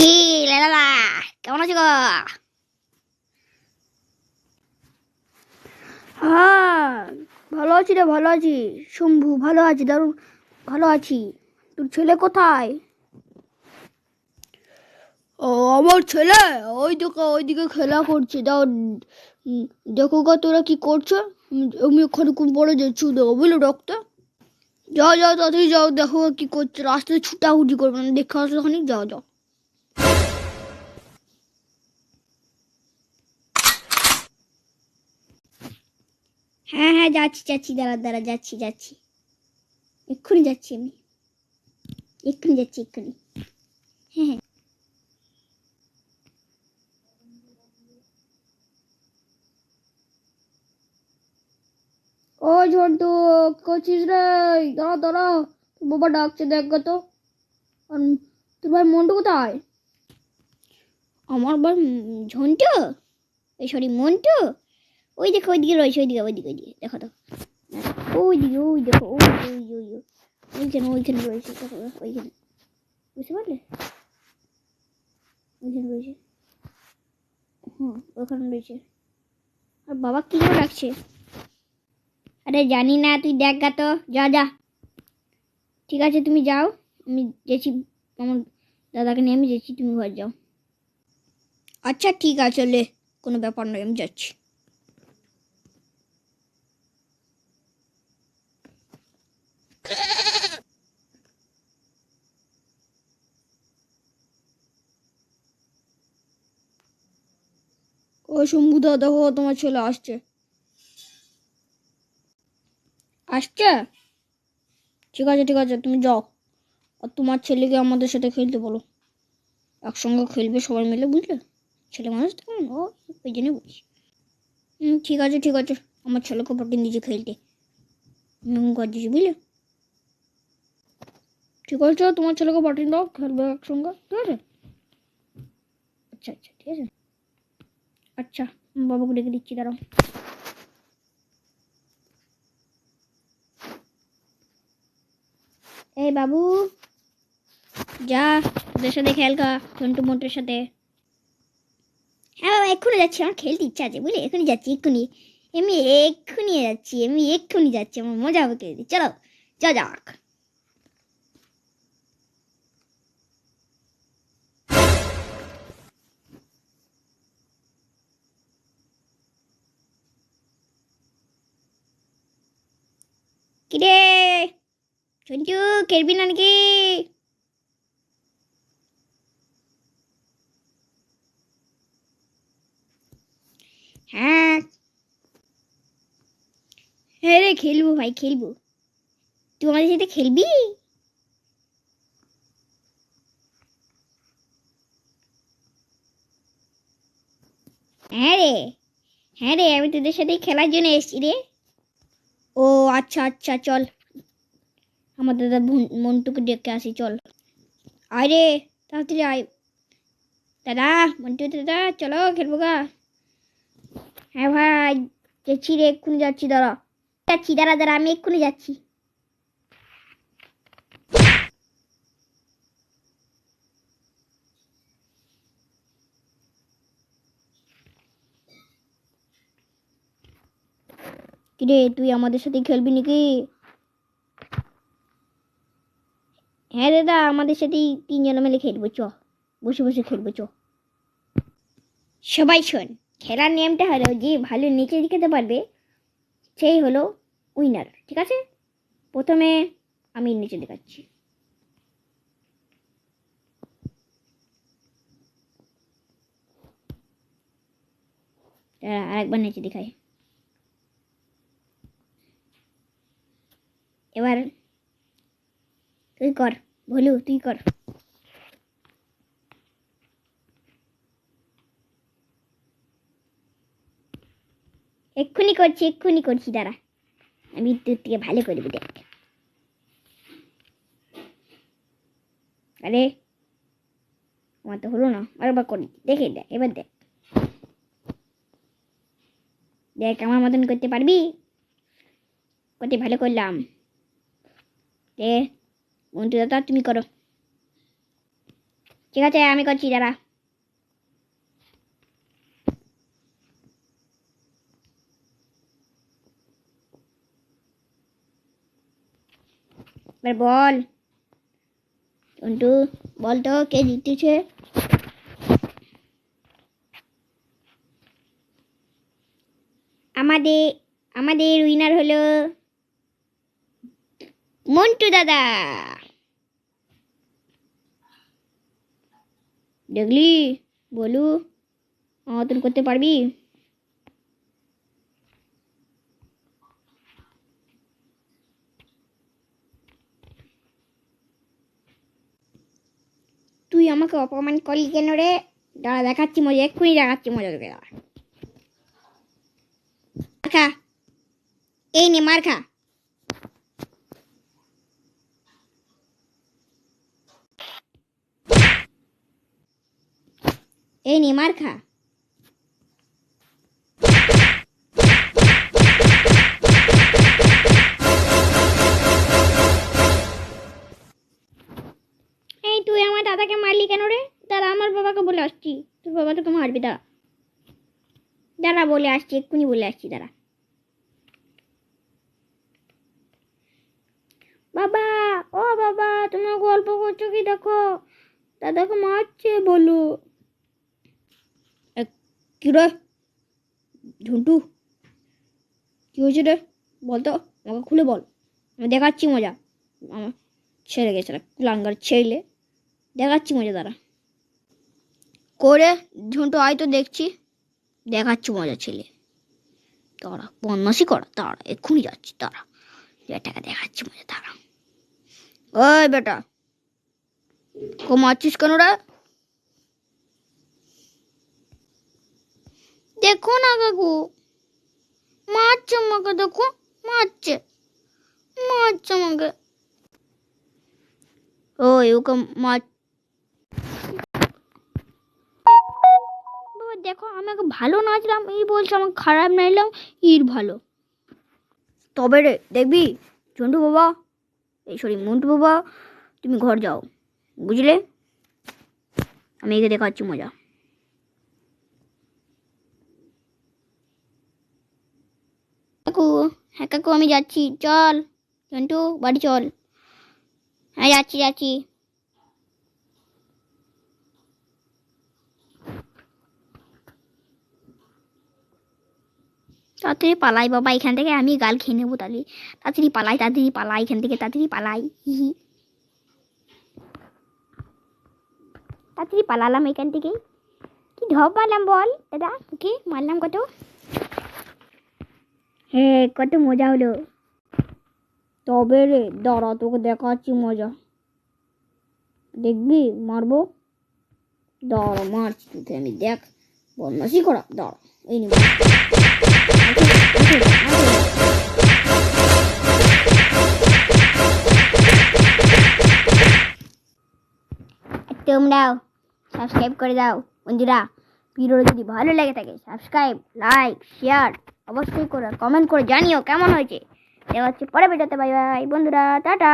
কি লালা কেমন আছো গো? হ্যাঁ ভালো আছি রে ভালো আছি। শম্ভু ভালো আছি দারুণ ভালো আছি। তোর ছেলে কোথায়? ও আমার ছেলে? ওই দিকে ওইদিকে খেলা করছে। দাও দেখো গা তোরা কি করছ? আমি ওখানে কোন পড়ে যাচ্ছি দেখো বুঝলো ডক্টর যাও যাও তাড়াতাড়ি যাও দেখো কি করছে। রাস্তায় ছুটাছুটি করবে না দেখে আসো ওখানে যাও যাও। হ্যাঁ হ্যাঁ যাচ্ছি যাচ্ছি, দাঁড়া দাঁড়া, যাচ্ছি যাচ্ছি। এক্ষুনি যাচ্ছি আমি। এক্ষুনি যাচ্ছি, এক্ষুনি। হ্যাঁ হ্যাঁ। ও ঝন্টু, করছিস রে? দাঁড়া দাঁড়া। তোর বাবা ডাকছে, দেখ তো। তোর ভাই মন্টু কোথায়? আমার ভাই ঝন্টু? এই, সরি, মন্টু? ওই দেখো ওইদিকে রয়েছে ওইদিকে ওইদিকে ওইদিকে। দেখো তো। ওইদিকে ওই দেখো ওই ওই ওই ওই ওইখানে ওইখানে রয়েছে দেখো, ওইখানে। বুঝতে পারলে? ওইখানে রয়েছে। হুম ওখানে রয়েছে। আর বাবা কী করে রাখছে? আরে জানি না তুই দেখ গা তো। যা যা। ঠিক আছে তুমি যাও। আমি যেছি আমার দাদাকে নিয়ে আমি যেছি তুমি ঘর যাও। আচ্ছা ঠিক আছে লে। কোনো ব্যাপার নয় আমি যাচ্ছি। ও শম্ভুদা দেখো তোমার ছেলে আসছে। আসছে? ঠিক আছে ঠিক আছে, তুমি যাও। আর তোমার ছেলেকে আমাদের সাথে খেলতে বলো। একসঙ্গে খেলবে সবাই মিলে, বুঝলে? ছেলে মানুষ তো, ও ওই জন্যই বলছি। হুম ঠিক আছে ঠিক আছে। আমার ছেলেকে পাঠিয়ে দিয়েছি খেলতে বুঝলে? ঠিক আছে, তোমার ছেলেকে পাঠিয়ে দাও, খেলবে একসঙ্গে, ঠিক আছে? আচ্ছা আচ্ছা ঠিক আছে। আচ্ছা বাবাকে ডেকে দিচ্ছি, দাঁড়াও। এই বাবু, যা ওদের সাথে খেল খা ঝন্টু মন্টুর সাথে। হ্যাঁ বাবা, এক্ষুনি যাচ্ছি, আমার খেলতে ইচ্ছা আছে, বুঝলি? এক্ষুনি যাচ্ছি, এক্ষুনি। এমনি এক্ষুনি যাচ্ছি, এমনি এক্ষুনি যাচ্ছি, আমার মজা হবে খেলতে। চলো, যা যাক কিরে? ঝন্টু খেলবি না নাকি হ্যাঁ। হ্যাঁ রে, খেলব ভাই, খেলব। তুই আমাদের সাথে খেলবি? হ্যাঁ রে। হ্যাঁ রে, আমি তোদের সাথেই খেলার জন্য এসেছি রে। ও আচ্ছা আচ্ছা চল আমার দাদা ভুন- মন্টুকে ডেকে আসি চল আয় রে তাড়াতাড়ি আয় দাদা মন্টু দাদা চলো খেলব গা হ্যাঁ ভাই যাচ্ছি রে এক্ষুনি যাচ্ছি দাঁড়া যাচ্ছি দাঁড়া দাঁড়া আমি এক্ষুনি যাচ্ছি কিরে, তুই আমাদের সাথে খেলবি নাকি? হ্যাঁ দাদা, আমাদের সাথেই তিনজন মিলে খেলব, চ। বসে বসে খেলব, চ। সবাই শোন, খেলার নিয়মটা হলো যে ভালো নিচে দিতে পারবে, সেই হলো উইনার ঠিক আছে? প্রথমে আমি নিচে দেখাচ্ছি। আরেকবার নিচে দেখাই। এবার তুই কর ভলু তুই কর। এক্ষুনি করছি এক্ষুনি করছি, দাঁড়া। আমি তোর থেকে ভালো করবি দেখ আরে, আমার তো হলো না আরেকবার করি। দেখে দেখ এবার দেখ দেখ, আমার মতন করতে পারবি? কত ভালো করলাম। এ, মন্টু দাদা, তুমি করো। ঠিক আছে, আমি করছি দাঁড়া এবার বল। চন্টু বল তো, কে জিতেছে? আমাদের আমাদের উইনার হলো মন্টু দাদা। দেখলি? বলু মতন করতে পারবি? তুই আমাকে অপমান করলি কেন রে? দাঁড়া, দেখাচ্ছি মজা, এক্ষুনি দেখাচ্ছি মজা তোকে, দাঁড়া। খা। এই নে, মার খা। এই নে, মার খা। এই তুই আমার দাদাকে মারলি কেন রে? দাঁড়া আমার বাবাকে বলে আসছি। তোর বাবা তোকে মারবি, দাঁড়া। দাঁড়া, বলে আসছি, এক্ষুনি বলে আসছি, দাঁড়া। বাবা, ও বাবা, তোমার গল্প করছ কি দেখো? দাদাকে মারছে, বলো। কি রে? ঝুন্টু, কী হয়েছে রে? বলতো আমাকে খুলে বল। আমি দেখাচ্ছি মজা। আমার ছেড়ে গেছে কুলাঙ্গার ছেড়লে দেখাচ্ছি মজা তারা করে, ঝুন্টু, আয় তো দেখছি। দেখাচ্ছি মজা, ছেলে। তারা বদমাসি করা। তারা এক্ষুনি যাচ্ছি তারা বেটাকে দেখাচ্ছি মজা তারা ওই বেটা কমাচ্ছিস কেন রে? দেখো না কাকু। মারছে আমাকে, দেখো, মারছে। মারছে আমাকে। ওই ওকে মার দেখো আমাকে ভালো নাচলাম, এই বলছে আমাকে খারাপ নাচলাম, ইর ভালো। তবে রে, দেখবি চন্টু বাবা, এই সরি মন্টু বাবা, তুমি ঘর যাও, বুঝলে? আমি একে দেখাচ্ছি মজা। কাকু হ্যাঁ কাকু, আমি যাচ্ছি। চল চন্টু বাড়ি চল। হ্যাঁ যাচ্ছি যাচ্ছি। তাড়াতাড়ি পালাই বাবা, এখান থেকে আমি গাল খেয়ে নেব তাহলে। তাড়াতাড়ি পালাই তাড়াতাড়ি পালাই, এখান থেকে তাড়াতাড়ি পালাই। হি হি। তাড়াতাড়ি পালালাম এখান থেকে কি ঢপ মারলাম বল, দাদা ওকে মারলাম কত? হ্যাঁ কত মজা হলো। তবে রে, দাঁড়া, তোকে দেখাচ্ছি মজা। দেখবি, মারবো? দাঁড়া, মারছি তোকে আমি, দেখ। বদমাসি করা, দাঁড়া, এই নিবো তোমরাও সাবস্ক্রাইব করে দাও। বন্ধুরা ভিডিও যদি ভালো লেগে থাকে সাবস্ক্রাইব লাইক শেয়ার অবশ্যই করে কমেন্ট করে জানিও কেমন হয়েছে। দেখা হচ্ছে পরে ভিডিওতে। বাই বাই বন্ধুরা, টাটা।